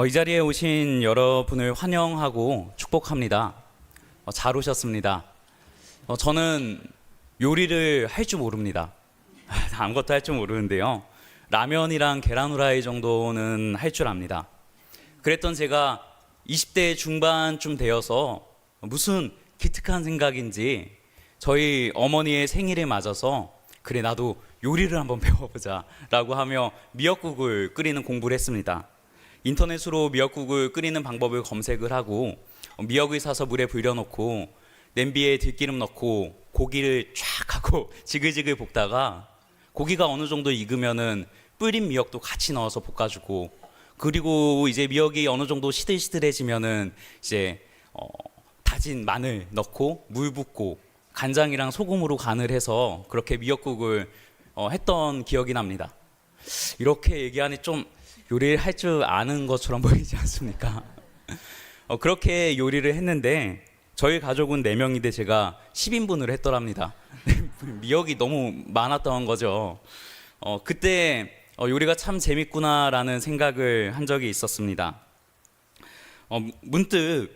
어, 이 자리에 오신 여러분을 환영하고 축복합니다. 어, 잘 오셨습니다. 어, 저는 요리를 할 줄 모릅니다. 아무것도 할 줄 모르는데요. 라면이랑 계란 후라이 정도는 할 줄 압니다. 그랬던 제가 20대 중반쯤 되어서 무슨 기특한 생각인지 저희 어머니의 생일에 맞아서 그래 나도 요리를 한번 배워보자 라고 하며 미역국을 끓이는 공부를 했습니다. 인터넷으로 미역국을 끓이는 방법을 검색을 하고 미역을 사서 물에 불려놓고 냄비에 들기름 넣고 고기를 쫙 하고 지글지글 볶다가 고기가 어느 정도 익으면은 뿌린 미역도 같이 넣어서 볶아주고 그리고 이제 미역이 어느 정도 시들시들해지면은 이제 어, 다진 마늘 넣고 물 붓고 간장이랑 소금으로 간을 해서 그렇게 미역국을 어, 했던 기억이 납니다. 이렇게 얘기하니 좀 요리를 할 줄 아는 것처럼 보이지 않습니까? 어, 그렇게 요리를 했는데 저희 가족은 4명인데 제가 10인분을 했더랍니다. 미역이 너무 많았던 거죠. 어, 그때 어, 요리가 참 재밌구나라는 생각을 한 적이 있었습니다. 어, 문득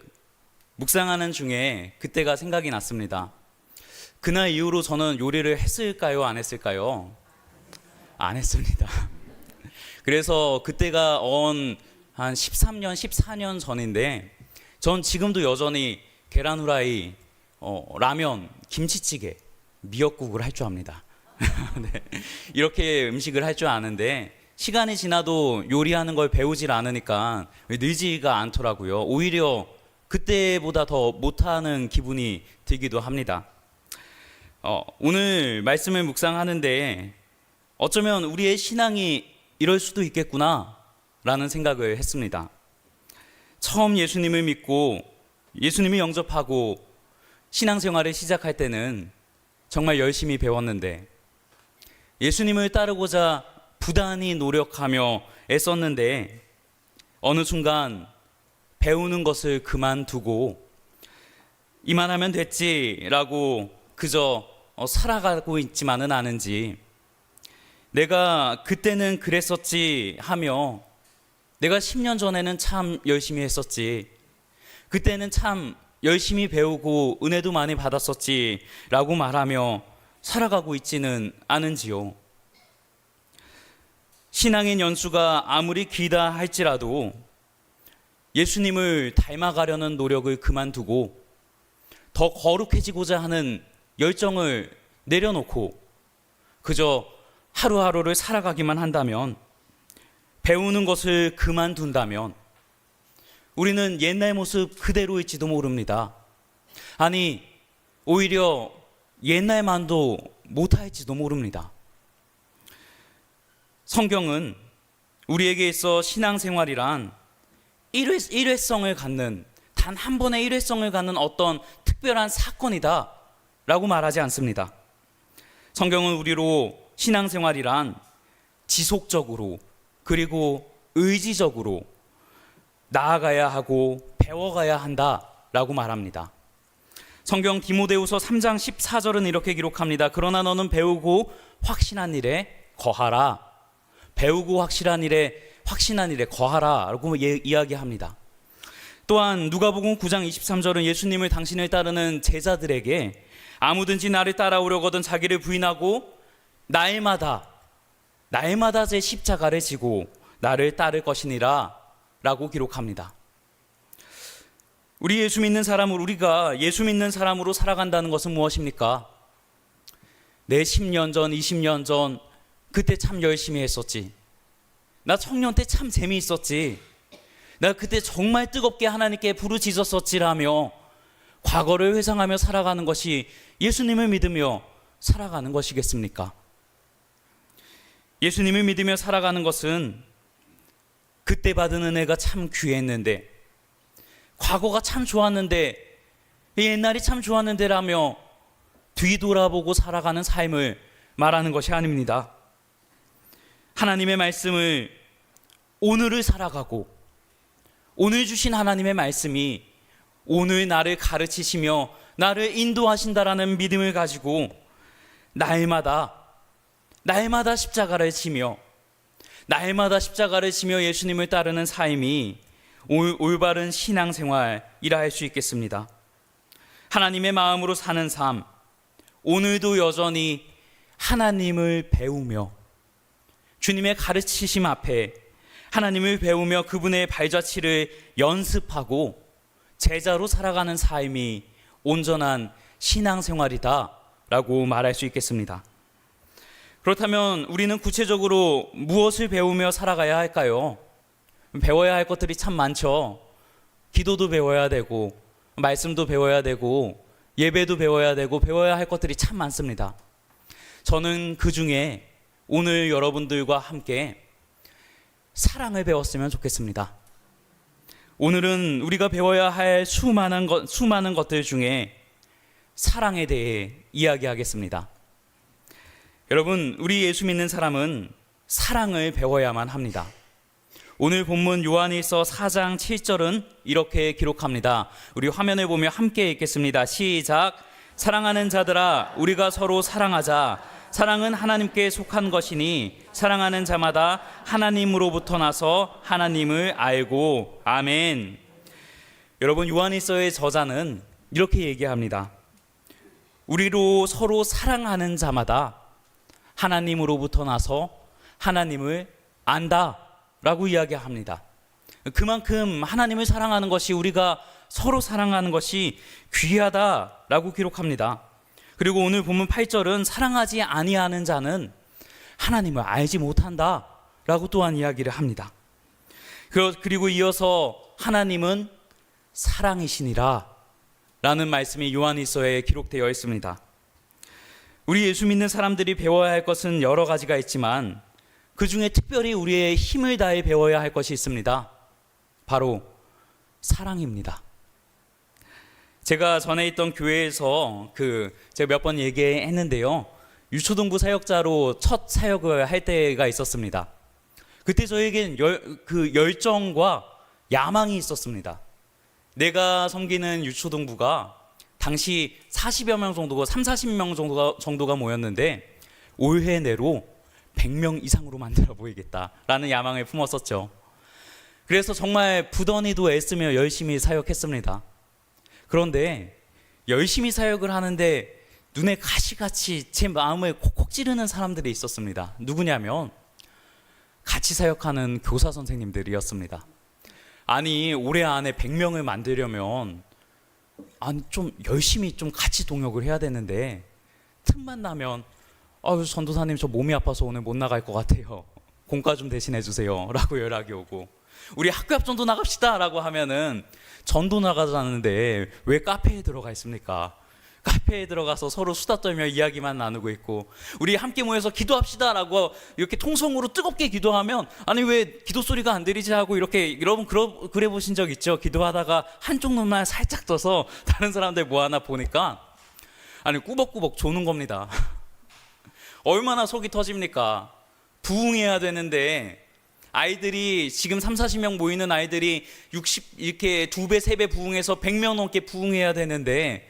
묵상하는 중에 그때가 생각이 났습니다. 그날 이후로 저는 요리를 했을까요? 안 했을까요? 안 했습니다. 그래서 그때가 언 한 13년, 14년 전인데 전 지금도 여전히 계란 후라이, 어, 라면, 김치찌개, 미역국을 할 줄 압니다. 네. 이렇게 음식을 할 줄 아는데 시간이 지나도 요리하는 걸 배우질 않으니까 늘지가 않더라고요. 오히려 그때보다 더 못하는 기분이 들기도 합니다. 어, 오늘 말씀을 묵상하는데 어쩌면 우리의 신앙이 이럴 수도 있겠구나 라는 생각을 했습니다. 처음 예수님을 믿고 예수님을 영접하고 신앙생활을 시작할 때는 정말 열심히 배웠는데 예수님을 따르고자 부단히 노력하며 애썼는데 어느 순간 배우는 것을 그만두고 이만하면 됐지라고 그저 어, 살아가고 있지만은 않은지 내가 그때는 그랬었지 하며 내가 10년 전에는 참 열심히 했었지 그때는 참 열심히 배우고 은혜도 많이 받았었지 라고 말하며 살아가고 있지는 않은지요. 신앙의 연수가 아무리 길다 할지라도 예수님을 닮아가려는 노력을 그만두고 더 거룩해지고자 하는 열정을 내려놓고 그저 하루하루를 살아가기만 한다면 배우는 것을 그만둔다면 우리는 옛날 모습 그대로일지도 모릅니다. 아니, 오히려 옛날만도 못할지도 모릅니다. 성경은 우리에게 있어 신앙생활이란 일회, 일회성을 갖는 단 한 번의 일회성을 갖는 어떤 특별한 사건이다 라고 말하지 않습니다. 성경은 우리로 신앙생활이란 지속적으로 그리고 의지적으로 나아가야 하고 배워가야 한다라고 말합니다. 성경 디모데후서 3장 14절은 이렇게 기록합니다. 그러나 너는 배우고 확신한 일에 거하라. 배우고 확실한 일에 확신한 일에 거하라라고 예, 이야기합니다. 또한 누가복음 9장 23절은 예수님을 당신을 따르는 제자들에게 아무든지 나를 따라오려거든 자기를 부인하고 날마다 날마다 제 십자가를 지고 나를 따를 것이니라 라고 기록합니다. 우리 예수 믿는 사람을 우리가 예수 믿는 사람으로 살아간다는 것은 무엇입니까? 내 10년 전, 20년 전 그때 참 열심히 했었지. 나 청년 때 참 재미있었지. 나 그때 정말 뜨겁게 하나님께 부르짖었었지라며 과거를 회상하며 살아가는 것이 예수님을 믿으며 살아가는 것이겠습니까? 예수님을 믿으며 살아가는 것은 그때 받은 은혜가 참 귀했는데 과거가 참 좋았는데 옛날이 참 좋았는데라며 뒤돌아보고 살아가는 삶을 말하는 것이 아닙니다. 하나님의 말씀을 오늘을 살아가고 오늘 주신 하나님의 말씀이 오늘 나를 가르치시며 나를 인도하신다라는 믿음을 가지고 날마다 날마다 십자가를 지며 날마다 십자가를 지며 예수님을 따르는 삶이 올, 올바른 신앙생활이라 할 수 있겠습니다. 하나님의 마음으로 사는 삶, 오늘도 여전히 하나님을 배우며 주님의 가르치심 앞에 하나님을 배우며 그분의 발자취를 연습하고 제자로 살아가는 삶이 온전한 신앙생활이다라고 말할 수 있겠습니다. 그렇다면 우리는 구체적으로 무엇을 배우며 살아가야 할까요? 배워야 할 것들이 참 많죠. 기도도 배워야 되고, 말씀도 배워야 되고, 예배도 배워야 되고, 배워야 할 것들이 참 많습니다. 저는 그 중에 오늘 여러분들과 함께 사랑을 배웠으면 좋겠습니다. 오늘은 우리가 배워야 할 수많은 것, 수많은 것들 중에 사랑에 대해 이야기하겠습니다. 여러분, 우리 예수 믿는 사람은 사랑을 배워야만 합니다. 오늘 본문 요한일서 4장 7절은 이렇게 기록합니다. 우리 화면을 보며 함께 읽겠습니다. 시작. 사랑하는 자들아, 우리가 서로 사랑하자. 사랑은 하나님께 속한 것이니 사랑하는 자마다 하나님으로부터 나서 하나님을 알고 아멘. 여러분 요한일서의 저자는 이렇게 얘기합니다. 우리로 서로 사랑하는 자마다 하나님으로부터 나서 하나님을 안다라고 이야기합니다. 그만큼 하나님을 사랑하는 것이 우리가 서로 사랑하는 것이 귀하다라고 기록합니다. 그리고 오늘 본문 8절은 사랑하지 아니하는 자는 하나님을 알지 못한다라고 또한 이야기를 합니다. 그리고 이어서 하나님은 사랑이시니라 라는 말씀이 요한일서에 기록되어 있습니다. 우리 예수 믿는 사람들이 배워야 할 것은 여러 가지가 있지만 그 중에 특별히 우리의 힘을 다해 배워야 할 것이 있습니다. 바로 사랑입니다. 제가 전에 있던 교회에서 그 제가 몇 번 얘기했는데요. 유초등부 사역자로 첫 사역을 할 때가 있었습니다. 그때 저에겐 열, 그 열정과 야망이 있었습니다. 내가 섬기는 유초등부가 당시 40여 명 정도가 3, 40명 정도가 정도가 모였는데 올해 내로 100명 이상으로 만들어 보이겠다라는 야망을 품었었죠. 그래서 정말 부더니도 애쓰며 열심히 사역했습니다. 그런데 열심히 사역을 하는데 눈에 가시같이 제 마음을 콕콕 찌르는 사람들이 있었습니다. 누구냐면 같이 사역하는 교사 선생님들이었습니다. 아니 올해 안에 100명을 만들려면 아니 좀 열심히 좀 같이 동역을 해야 되는데 틈만 나면 아유 전도사님 저 몸이 아파서 오늘 못 나갈 것 같아요. 공과 좀 대신해 주세요라고 연락이 오고 우리 학교 앞 전도 나갑시다라고 하면은 전도 나가자는데 왜 카페에 들어가 있습니까? 카페에 들어가서 서로 수다 떨며 이야기만 나누고 있고 우리 함께 모여서 기도합시다라고 이렇게 통성으로 뜨겁게 기도하면 아니 왜 기도 소리가 안 들리지 하고 이렇게 여러분 그러, 그래 보신 적 있죠? 기도하다가 한쪽 눈만 살짝 떠서 다른 사람들 뭐 하나 보니까 아니 꾸벅꾸벅 조는 겁니다. 얼마나 속이 터집니까? 부흥해야 되는데 아이들이 지금 3, 40명 모이는 아이들이 60 이렇게 두 배, 세 배 부흥해서 100명 넘게 부흥해야 되는데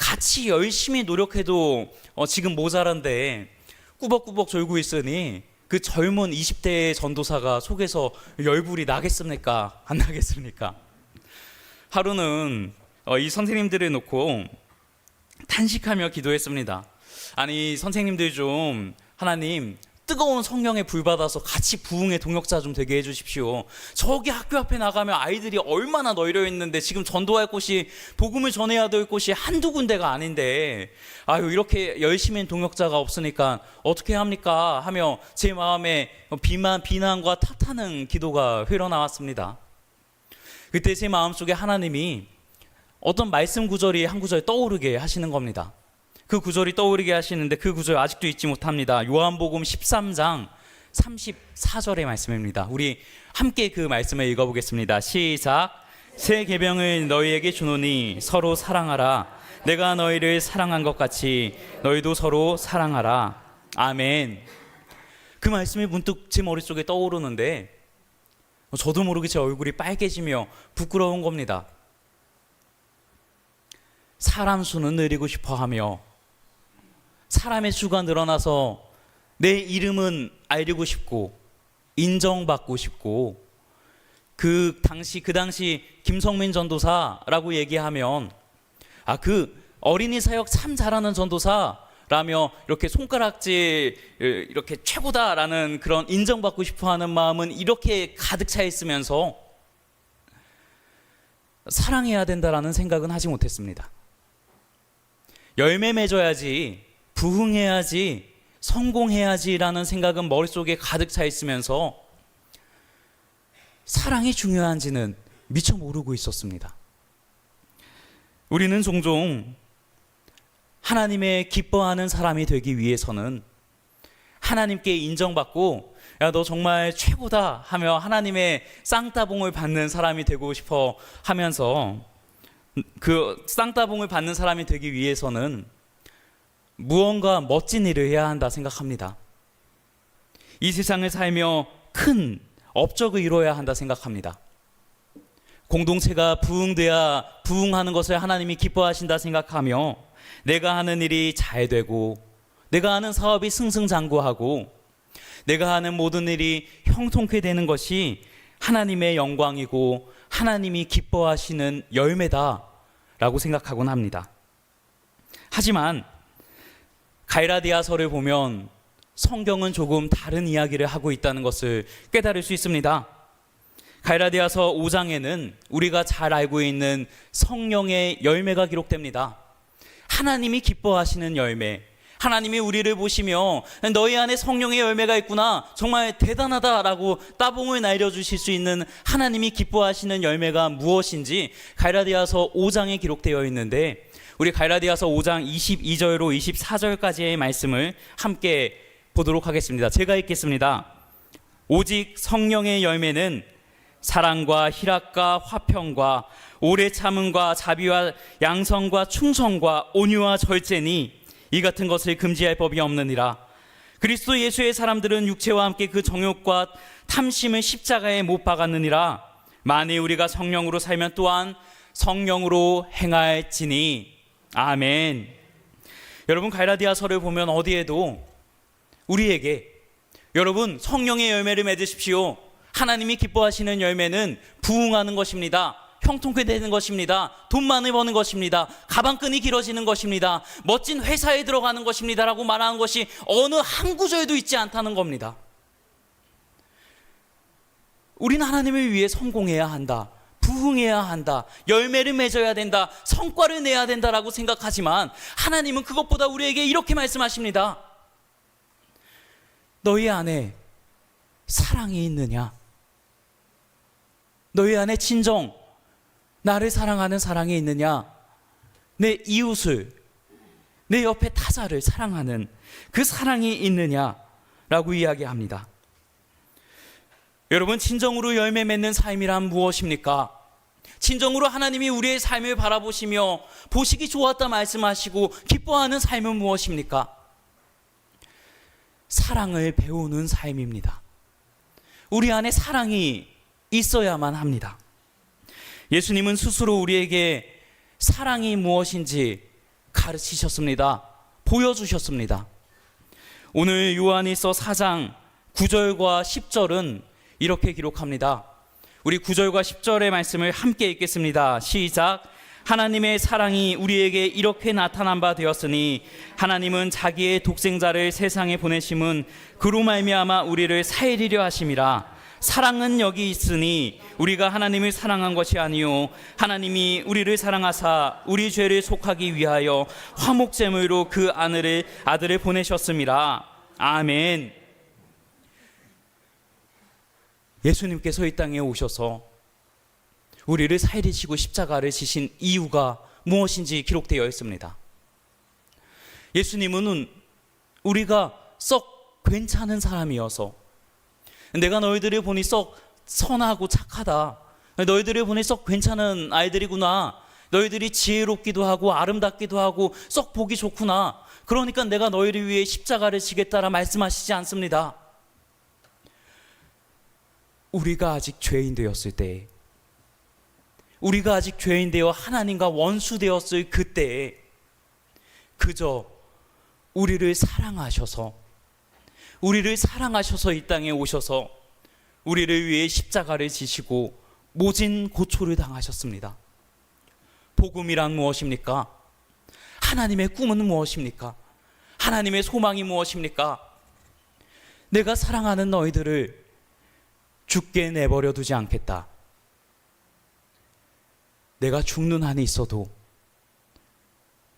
같이 열심히 노력해도 어, 지금 모자란데 꾸벅꾸벅 졸고 있으니 그 젊은 20대의 전도사가 속에서 열불이 나겠습니까? 안 나겠습니까? 하루는 어, 이 선생님들을 놓고 탄식하며 기도했습니다. 아니 선생님들 좀 하나님 뜨거운 성령에 불받아서 같이 부흥의 동역자 좀 되게 해주십시오. 저기 학교 앞에 나가면 아이들이 얼마나 널려 있는데 지금 전도할 곳이 복음을 전해야 될 곳이 한두 군데가 아닌데 아유 이렇게 열심히 동역자가 없으니까 어떻게 합니까? 하며 제 마음에 비만 비난과 탓하는 기도가 흘러나왔습니다. 그때 제 마음속에 하나님이 어떤 말씀 구절이 한 구절 떠오르게 하시는 겁니다. 그 구절이 떠오르게 하시는데 그 구절 아직도 잊지 못합니다. 요한복음 13장 34절의 말씀입니다. 우리 함께 그 말씀을 읽어보겠습니다. 시작. 새 계명을 너희에게 주노니 서로 사랑하라. 내가 너희를 사랑한 것 같이 너희도 서로 사랑하라. 아멘. 그 말씀이 문득 제 머릿속에 떠오르는데 저도 모르게 제 얼굴이 빨개지며 부끄러운 겁니다. 사람 수는 늘리고 싶어 하며 사람의 수가 늘어나서 내 이름은 알리고 싶고 인정받고 싶고 그 당시 그 당시 김성민 전도사라고 얘기하면 아 그 어린이 사역 참 잘하는 전도사라며 이렇게 손가락질 이렇게 최고다라는 그런 인정받고 싶어하는 마음은 이렇게 가득 차 있으면서 사랑해야 된다라는 생각은 하지 못했습니다. 열매 맺어야지, 부흥해야지, 성공해야지라는 생각은 머릿속에 가득 차 있으면서 사랑이 중요한지는 미처 모르고 있었습니다. 우리는 종종 하나님의 기뻐하는 사람이 되기 위해서는 하나님께 인정받고 야 너 정말 최고다 하며 하나님의 쌍따봉을 받는 사람이 되고 싶어 하면서 그 쌍따봉을 받는 사람이 되기 위해서는 무언가 멋진 일을 해야 한다 생각합니다. 이 세상을 살며 큰 업적을 이루어야 한다 생각합니다. 공동체가 부흥돼야 부흥하는 것을 하나님이 기뻐하신다 생각하며 내가 하는 일이 잘 되고 내가 하는 사업이 승승장구하고 내가 하는 모든 일이 형통케 되는 것이 하나님의 영광이고 하나님이 기뻐하시는 열매다 라고 생각하곤 합니다. 하지만 가이라디아서를 보면 성경은 조금 다른 이야기를 하고 있다는 것을 깨달을 수 있습니다. 가이라디아서 5장에는 우리가 잘 알고 있는 성령의 열매가 기록됩니다. 하나님이 기뻐하시는 열매, 하나님이 우리를 보시며 너희 안에 성령의 열매가 있구나. 정말 대단하다라고 따봉을 날려주실 수 있는 하나님이 기뻐하시는 열매가 무엇인지 가이라디아서 5장에 기록되어 있는데 우리 가이라디아서 5장 22절로 24절까지의 말씀을 함께 보도록 하겠습니다. 제가 읽겠습니다. 오직 성령의 열매는 사랑과 희락과 화평과 오래 참음과 자비와 양성과 충성과 온유와 절제니 이 같은 것을 금지할 법이 없느니라. 그리스도 예수의 사람들은 육체와 함께 그 정욕과 탐심을 십자가에 못 박았느니라. 만일 우리가 성령으로 살면 또한 성령으로 행할지니. 아멘. 여러분 갈라디아서를 보면 어디에도 우리에게 여러분 성령의 열매를 맺으십시오. 하나님이 기뻐하시는 열매는 부흥하는 것입니다. 형통케 되는 것입니다. 돈 많이 버는 것입니다. 가방끈이 길어지는 것입니다. 멋진 회사에 들어가는 것입니다 라고 말하는 것이 어느 한 구절도 있지 않다는 겁니다. 우리는 하나님을 위해 성공해야 한다. 부흥해야 한다. 열매를 맺어야 된다. 성과를 내야 된다라고 생각하지만 하나님은 그것보다 우리에게 이렇게 말씀하십니다. 너희 안에 사랑이 있느냐? 너희 안에 진정, 나를 사랑하는 사랑이 있느냐? 내 이웃을, 내 옆에 타자를 사랑하는 그 사랑이 있느냐? 라고 이야기합니다. 여러분, 진정으로 열매 맺는 삶이란 무엇입니까? 진정으로 하나님이 우리의 삶을 바라보시며 보시기 좋았다 말씀하시고 기뻐하는 삶은 무엇입니까? 사랑을 배우는 삶입니다. 우리 안에 사랑이 있어야만 합니다. 예수님은 스스로 우리에게 사랑이 무엇인지 가르치셨습니다. 보여주셨습니다. 오늘 요한일서 4장 9절과 10절은 이렇게 기록합니다. 우리 9절과 10절의 말씀을 함께 읽겠습니다. 시작. 하나님의 사랑이 우리에게 이렇게 나타난 바 되었으니 하나님은 자기의 독생자를 세상에 보내심은 그로 말미암아 우리를 살리려 하심이라 사랑은 여기 있으니 우리가 하나님을 사랑한 것이 아니요 하나님이 우리를 사랑하사 우리 죄를 속하기 위하여 화목제물로 그 아들을 아들을 보내셨음이라 아멘. 예수님께서 이 땅에 오셔서 우리를 살리시고 십자가를 지신 이유가 무엇인지 기록되어 있습니다. 예수님은 우리가 썩 괜찮은 사람이어서 내가 너희들을 보니 썩 선하고 착하다. 너희들을 보니 썩 괜찮은 아이들이구나. 너희들이 지혜롭기도 하고 아름답기도 하고 썩 보기 좋구나. 그러니까 내가 너희를 위해 십자가를 지겠다라 말씀하시지 않습니다. 우리가 아직 죄인 되었을 때, 우리가 아직 죄인 되어 하나님과 원수 되었을 그때에 그저 우리를 사랑하셔서 우리를 사랑하셔서 이 땅에 오셔서 우리를 위해 십자가를 지시고 모진 고초를 당하셨습니다. 복음이란 무엇입니까? 하나님의 꿈은 무엇입니까? 하나님의 소망이 무엇입니까? 내가 사랑하는 너희들을 죽게 내버려 두지 않겠다. 내가 죽는 한이 있어도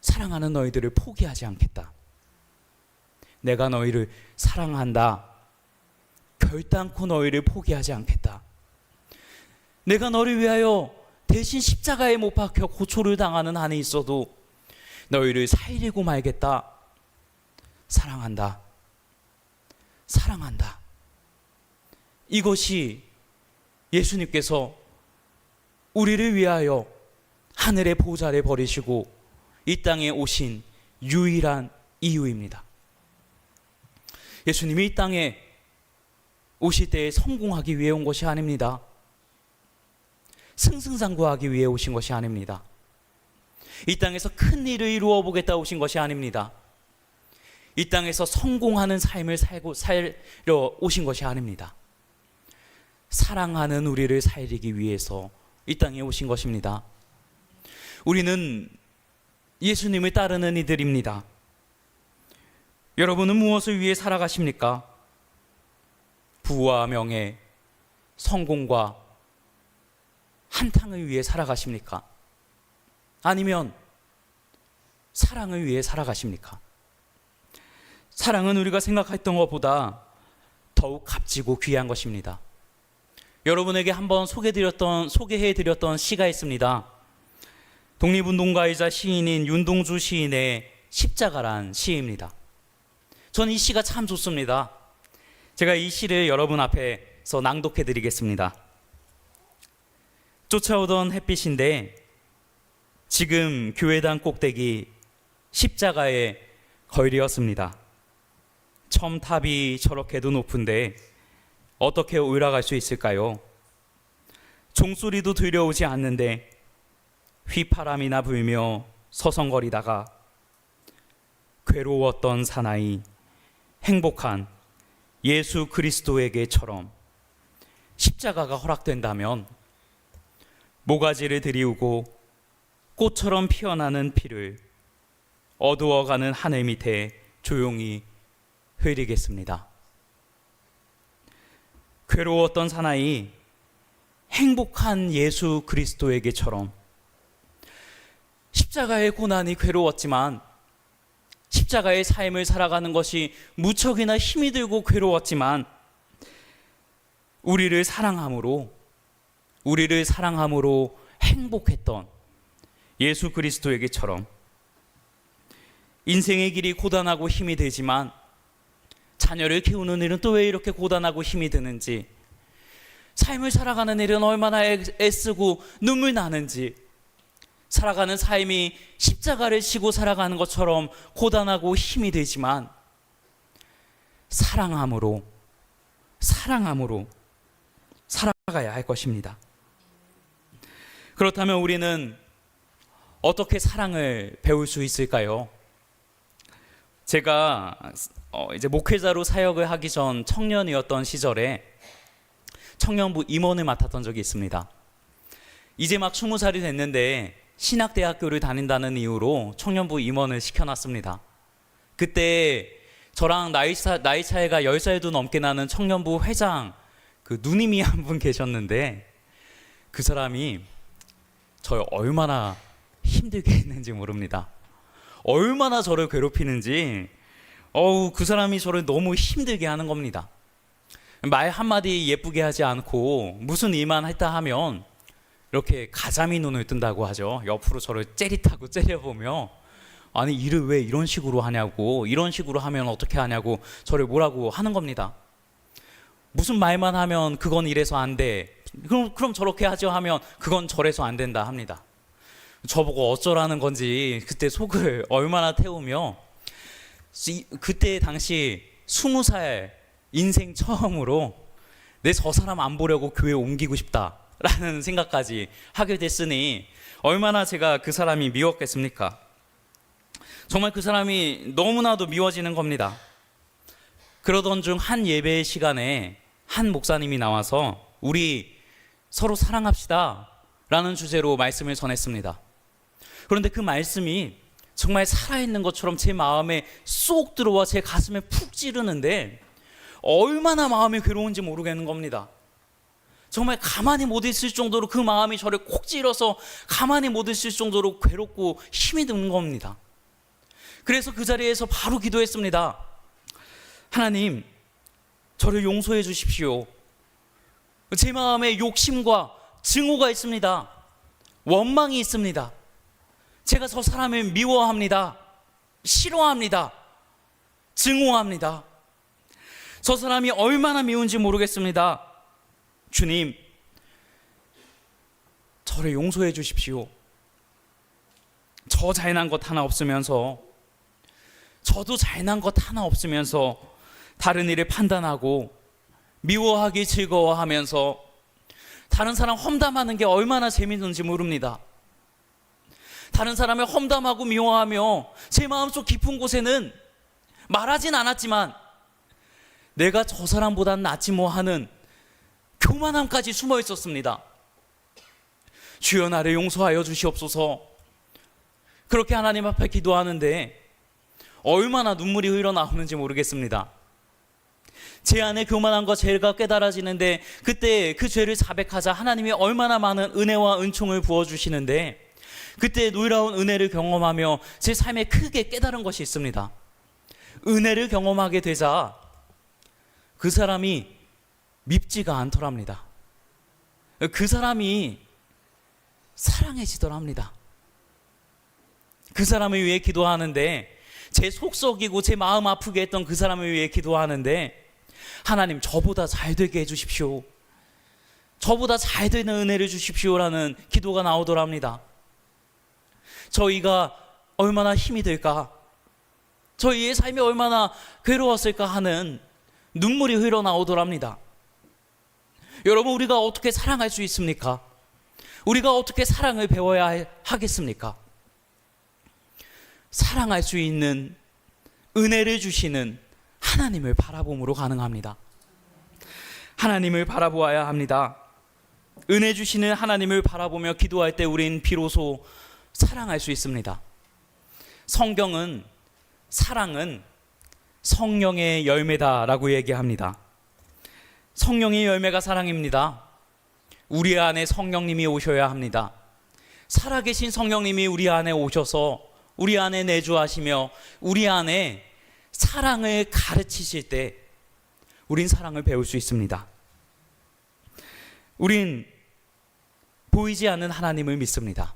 사랑하는 너희들을 포기하지 않겠다. 내가 너희를 사랑한다. 결단코 너희를 포기하지 않겠다. 내가 너를 위하여 대신 십자가에 못 박혀 고초를 당하는 한이 있어도 너희를 살리고 말겠다. 사랑한다. 사랑한다. 이것이 예수님께서 우리를 위하여 하늘의 보좌를 버리시고 이 땅에 오신 유일한 이유입니다. 예수님이 이 땅에 오실 때에 성공하기 위해 온 것이 아닙니다. 승승장구하기 위해 오신 것이 아닙니다. 이 땅에서 큰 일을 이루어 보겠다 오신 것이 아닙니다. 이 땅에서 성공하는 삶을 살고 살려 오신 것이 아닙니다. 사랑하는 우리를 살리기 위해서 이 땅에 오신 것입니다. 우리는 예수님을 따르는 이들입니다. 여러분은 무엇을 위해 살아가십니까? 부와 명예, 성공과 한탕을 위해 살아가십니까? 아니면 사랑을 위해 살아가십니까? 사랑은 우리가 생각했던 것보다 더욱 값지고 귀한 것입니다. 여러분에게 한번 소개드렸던, 소개해드렸던 시가 있습니다. 독립운동가이자 시인인 윤동주 시인의 십자가란 시입니다. 저는 이 시가 참 좋습니다. 제가 이 시를 여러분 앞에서 낭독해 드리겠습니다. 쫓아오던 햇빛인데 지금 교회당 꼭대기 십자가에 걸리었습니다. 첨탑이 저렇게도 높은데 어떻게 올라갈 수 있을까요? 종소리도 들려오지 않는데 휘파람이나 불며 서성거리다가 괴로웠던 사나이 행복한 예수 그리스도에게처럼 십자가가 허락된다면 모가지를 들이우고 꽃처럼 피어나는 피를 어두워가는 하늘 밑에 조용히 흐리겠습니다. 괴로웠던 사나이 행복한 예수 그리스도에게처럼 십자가의 고난이 괴로웠지만 십자가의 삶을 살아가는 것이 무척이나 힘이 들고 괴로웠지만 우리를 사랑함으로 우리를 사랑함으로 행복했던 예수 그리스도에게처럼 인생의 길이 고단하고 힘이 되지만 자녀를 키우는 일은 또 왜 이렇게 고단하고 힘이 드는지 삶을 살아가는 일은 얼마나 애- 애쓰고 눈물 나는지 살아가는 삶이 십자가를 지고 살아가는 것처럼 고단하고 힘이 되지만 사랑함으로 사랑함으로 살아가야 할 것입니다. 그렇다면 우리는 어떻게 사랑을 배울 수 있을까요? 제가 어, 이제 목회자로 사역을 하기 전 청년이었던 시절에 청년부 임원을 맡았던 적이 있습니다. 이제 막 스무 살이 됐는데 신학대학교를 다닌다는 이유로 청년부 임원을 시켜놨습니다. 그때 저랑 나이, 차, 나이 차이가 10살도 넘게 나는 청년부 회장 그 누님이 한 분 계셨는데 그 사람이 저를 얼마나 힘들게 했는지 모릅니다. 얼마나 저를 괴롭히는지 어우 그 사람이 저를 너무 힘들게 하는 겁니다. 말 한마디 예쁘게 하지 않고 무슨 일만 했다 하면 이렇게 가자미 눈을 뜬다고 하죠. 옆으로 저를 째릿하고 째려보며 아니 일을 왜 이런 식으로 하냐고 이런 식으로 하면 어떻게 하냐고 저를 뭐라고 하는 겁니다. 무슨 말만 하면 그건 이래서 안 돼. 그럼 그럼 저렇게 하죠 하면 그건 저래서 안 된다 합니다. 저보고 어쩌라는 건지 그때 속을 얼마나 태우며 이- 그때 당시 스무 살 인생 처음으로 내 저 사람 안 보려고 교회 옮기고 싶다라는 생각까지 하게 됐으니 얼마나 제가 그 사람이 미웠겠습니까? 정말 그 사람이 너무나도 미워지는 겁니다. 그러던 중 한 예배 시간에 한 목사님이 나와서 우리 서로 사랑합시다. 라는 주제로 말씀을 전했습니다. 그런데 그 말씀이 정말 살아있는 것처럼 제 마음에 쏙 들어와 제 가슴에 푹 찌르는데 얼마나 마음이 괴로운지 모르겠는 겁니다. 정말 가만히 못 있을 정도로 그 마음이 저를 콕 찔러서 가만히 못 있을 정도로 괴롭고 힘이 드는 겁니다. 그래서 그 자리에서 바로 기도했습니다. 하나님, 저를 용서해 주십시오. 제 마음에 욕심과 증오가 있습니다. 원망이 있습니다. 제가 저 사람을 미워합니다. 싫어합니다. 증오합니다. 저 사람이 얼마나 미운지 모르겠습니다. 주님, 저를 용서해 주십시오. 저 잘난 것 하나 없으면서, 저도 잘난 것 하나 없으면서, 다른 일을 판단하고, 미워하기 즐거워하면서, 다른 사람 험담하는 게 얼마나 재밌는지 모릅니다. 다른 사람을 험담하고 미워하며, 제 마음속 깊은 곳에는 말하진 않았지만, 내가 저 사람보단 낫지 뭐 하는 교만함까지 숨어 있었습니다. 주여 나를 용서하여 주시옵소서. 그렇게 하나님 앞에 기도하는데 얼마나 눈물이 흘러나오는지 모르겠습니다. 제 안에 교만함과 죄가 깨달아지는데 그때 그 죄를 자백하자 하나님이 얼마나 많은 은혜와 은총을 부어주시는데 그때 놀라운 은혜를 경험하며 제 삶에 크게 깨달은 것이 있습니다. 은혜를 경험하게 되자 그 사람이 밉지가 않더랍니다. 그 사람이 사랑해지더랍니다. 그 사람을 위해 기도하는데 제 속 썩이고 제 마음 아프게 했던 그 사람을 위해 기도하는데 하나님 저보다 잘 되게 해주십시오. 저보다 잘 되는 은혜를 주십시오라는 기도가 나오더랍니다. 저희가 얼마나 힘이 들까? 저희의 삶이 얼마나 괴로웠을까 하는 눈물이 흘러나오더랍니다. 여러분, 우리가 어떻게 사랑할 수 있습니까? 우리가 어떻게 사랑을 배워야 하겠습니까? 사랑할 수 있는 은혜를 주시는 하나님을 바라봄으로 가능합니다. 하나님을 바라보아야 합니다. 은혜 주시는 하나님을 바라보며 기도할 때 우린 비로소 사랑할 수 있습니다. 성경은 사랑은 성령의 열매다라고 얘기합니다. 성령의 열매가 사랑입니다. 우리 안에 성령님이 오셔야 합니다. 살아계신 성령님이 우리 안에 오셔서 우리 안에 내주하시며 우리 안에 사랑을 가르치실 때 우린 사랑을 배울 수 있습니다. 우린 보이지 않는 하나님을 믿습니다.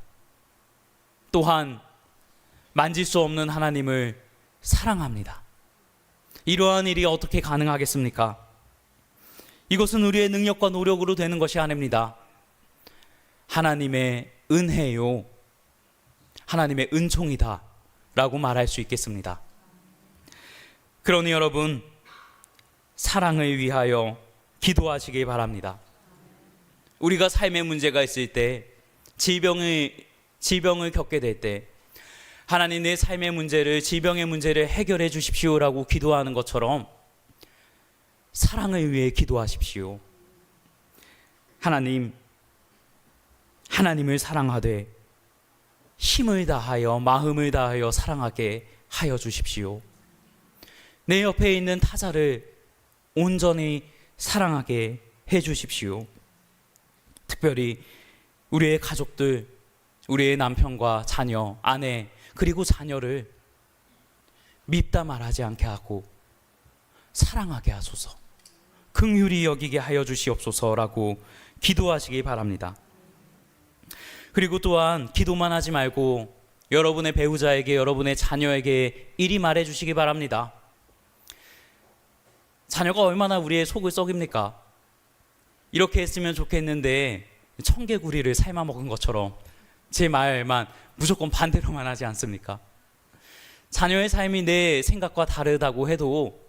또한 만질 수 없는 하나님을 사랑합니다. 이러한 일이 어떻게 가능하겠습니까? 이것은 우리의 능력과 노력으로 되는 것이 아닙니다. 하나님의 은혜요. 하나님의 은총이다. 라고 말할 수 있겠습니다. 그러니 여러분, 사랑을 위하여 기도하시기 바랍니다. 우리가 삶의 문제가 있을 때, 질병을, 질병을 겪게 될 때, 하나님 내 삶의 문제를, 질병의 문제를 해결해 주십시오라고 기도하는 것처럼 사랑을 위해 기도하십시오. 하나님, 하나님을 사랑하되 힘을 다하여 마음을 다하여 사랑하게 하여 주십시오. 내 옆에 있는 타자를 온전히 사랑하게 해 주십시오. 특별히 우리의 가족들, 우리의 남편과 자녀, 아내, 그리고 자녀를 밉다 말하지 않게 하고 사랑하게 하소서. 긍휼히 여기게 하여 주시옵소서라고 기도하시기 바랍니다. 그리고 또한 기도만 하지 말고 여러분의 배우자에게 여러분의 자녀에게 이리 말해 주시기 바랍니다. 자녀가 얼마나 우리의 속을 썩입니까? 이렇게 했으면 좋겠는데 청개구리를 삶아 먹은 것처럼 제 말만 무조건 반대로만 하지 않습니까? 자녀의 삶이 내 생각과 다르다고 해도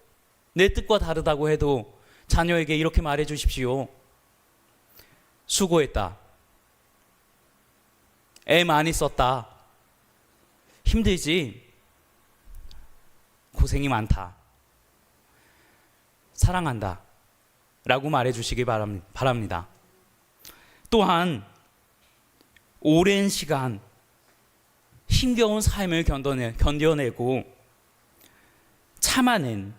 내 뜻과 다르다고 해도 자녀에게 이렇게 말해 주십시오. 수고했다. 애 많이 썼다. 힘들지? 고생이 많다. 사랑한다. 라고 말해 주시기 바랍니다. 또한 오랜 시간 힘겨운 삶을 견뎌내, 견뎌내고 참아낸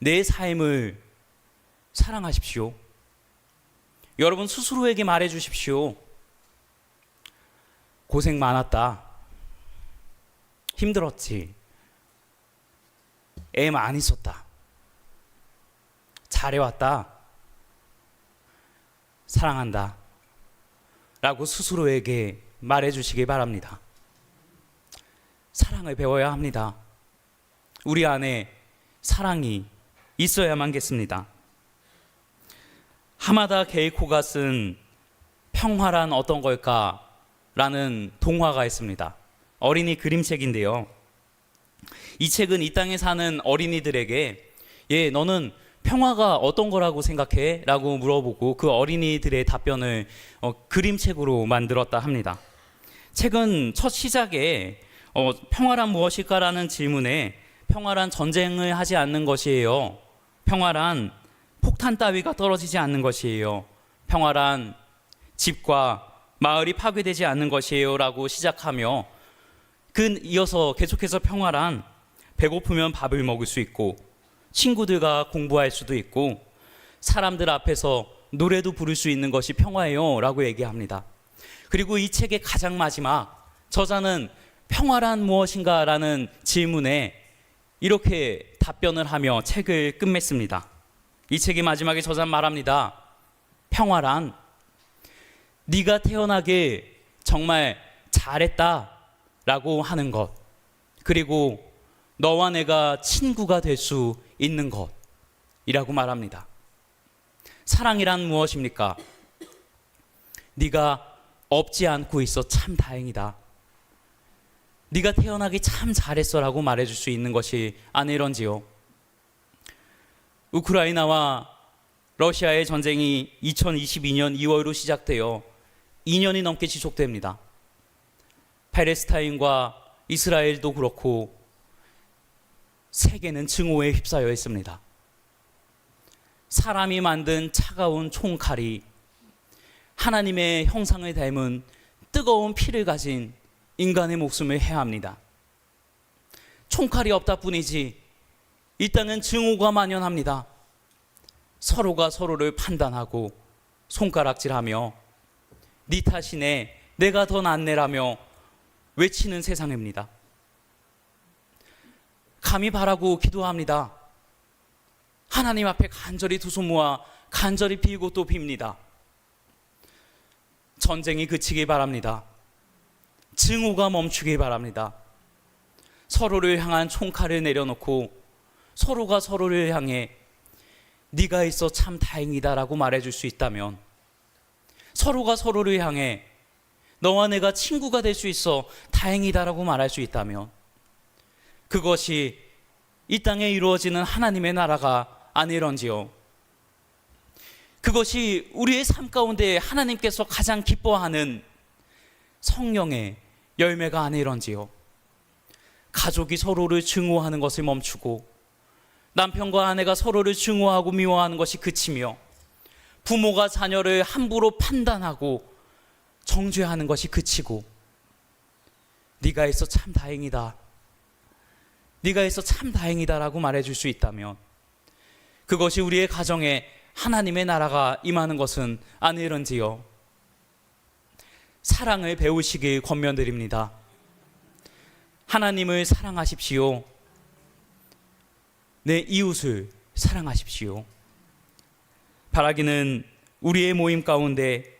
내 삶을 사랑하십시오. 여러분 스스로에게 말해 주십시오. 고생 많았다. 힘들었지. 애 많이 썼다. 잘해왔다. 사랑한다. 라고 스스로에게 말해 주시기 바랍니다. 사랑을 배워야 합니다. 우리 안에 사랑이 있어야만겠습니다. 하마다 게이코가 쓴 평화란 어떤 걸까? 라는 동화가 있습니다. 어린이 그림책인데요. 이 책은 이 땅에 사는 어린이들에게 예, 너는 평화가 어떤 거라고 생각해? 라고 물어보고 그 어린이들의 답변을 어, 그림책으로 만들었다 합니다. 책은 첫 시작에 어, 평화란 무엇일까라는 질문에 평화란 전쟁을 하지 않는 것이에요. 평화란 폭탄 따위가 떨어지지 않는 것이에요. 평화란 집과 마을이 파괴되지 않는 것이에요. 라고 시작하며 그 이어서 계속해서 평화란 배고프면 밥을 먹을 수 있고 친구들과 공부할 수도 있고 사람들 앞에서 노래도 부를 수 있는 것이 평화예요. 라고 얘기합니다. 그리고 이 책의 가장 마지막 저자는 평화란 무엇인가 라는 질문에 이렇게 답변을 하며 책을 끝맺습니다. 이 책의 마지막에 저자는 말합니다. 평화란 네가 태어나게 정말 잘했다 라고 하는 것. 그리고 너와 내가 친구가 될 수 있는 것이라고 말합니다. 사랑이란 무엇입니까? 네가 없지 않고 있어 참 다행이다. 네가 태어나기 참 잘했어라고 말해줄 수 있는 것이 아니런지요. 우크라이나와 러시아의 전쟁이 2022년 2월로 시작되어 2년이 넘게 지속됩니다. 팔레스타인과 이스라엘도 그렇고 세계는 증오에 휩싸여 있습니다. 사람이 만든 차가운 총칼이 하나님의 형상을 닮은 뜨거운 피를 가진 인간의 목숨을 해합니다. 총칼이 없다 뿐이지 이 땅은 증오가 만연합니다. 서로가 서로를 판단하고 손가락질하며 네 탓이네 내가 더 낫네라며 외치는 세상입니다. 감히 바라고 기도합니다. 하나님 앞에 간절히 두 손 모아 간절히 빌고 또 빕니다. 전쟁이 그치기 바랍니다. 증오가 멈추기 바랍니다. 서로를 향한 총칼을 내려놓고 서로가 서로를 향해 네가 있어 참 다행이다라고 말해줄 수 있다면 서로가 서로를 향해 너와 내가 친구가 될 수 있어 다행이다라고 말할 수 있다면 그것이 이 땅에 이루어지는 하나님의 나라가 아니런지요. 그것이 우리의 삶 가운데 하나님께서 가장 기뻐하는 성령의 열매가 아니런지요. 가족이 서로를 증오하는 것을 멈추고 남편과 아내가 서로를 증오하고 미워하는 것이 그치며 부모가 자녀를 함부로 판단하고 정죄하는 것이 그치고 네가 있어 참 다행이다. 네가 있어 참 다행이다라고 말해줄 수 있다면 그것이 우리의 가정에 하나님의 나라가 임하는 것은 아니런지요. 사랑을 배우시길 권면드립니다. 하나님을 사랑하십시오. 내 이웃을 사랑하십시오. 바라기는 우리의 모임 가운데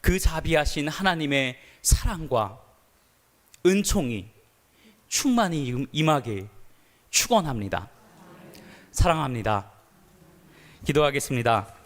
그 자비하신 하나님의 사랑과 은총이 충만히 임하길 축원합니다. 사랑합니다. 기도하겠습니다.